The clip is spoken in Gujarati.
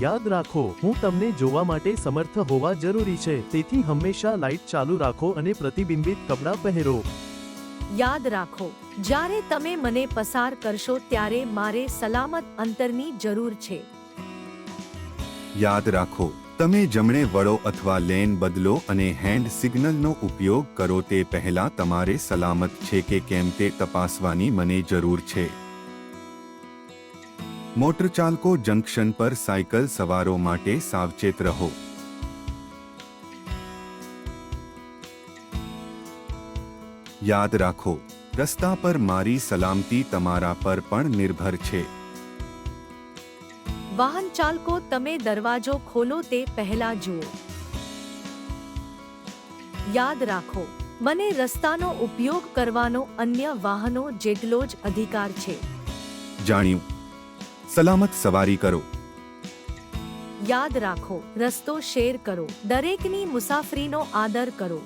યાદ રાખો હું તમને જોવા માટે સમર્થ હોવા જરૂરી છે. તેથી હંમેશા લાઇટ ચાલુ રાખો અને પ્રતિબિંબિત કપડાં પહેરો. યાદ રાખો જ્યારે તમે મને પસાર કરશો ત્યારે મારે સલામત અંતરની જરૂર છે. યાદ રાખો તમે જમણે વળો અથવા લેન બદલો અને હેન્ડ સિગ્નલનો ઉપયોગ કરો તે પહેલા તમારે સલામત છે કે કેમ તે તપાસવાની મને જરૂર છે. મોટરચાલકો જંકશન પર સાયકલ સવારો માટે સાવચેત રહો. યાદ રાખો રસ્તા પર મારી સલામતી તમારા પર પણ નિર્ભર છે. વાહન ચાલકો તમે દરવાજો ખોલો તે પહેલા જુઓ. યાદ રાખો મને રસ્તાનો ઉપયોગ કરવાનો અન્ય વાહનો જેટલો જ અધિકાર છે. જાણ્યું. સલામત સવારી કરો. યાદ રાખો રસ્તો શેર કરો દરેકની મુસાફરીનો આદર કરો.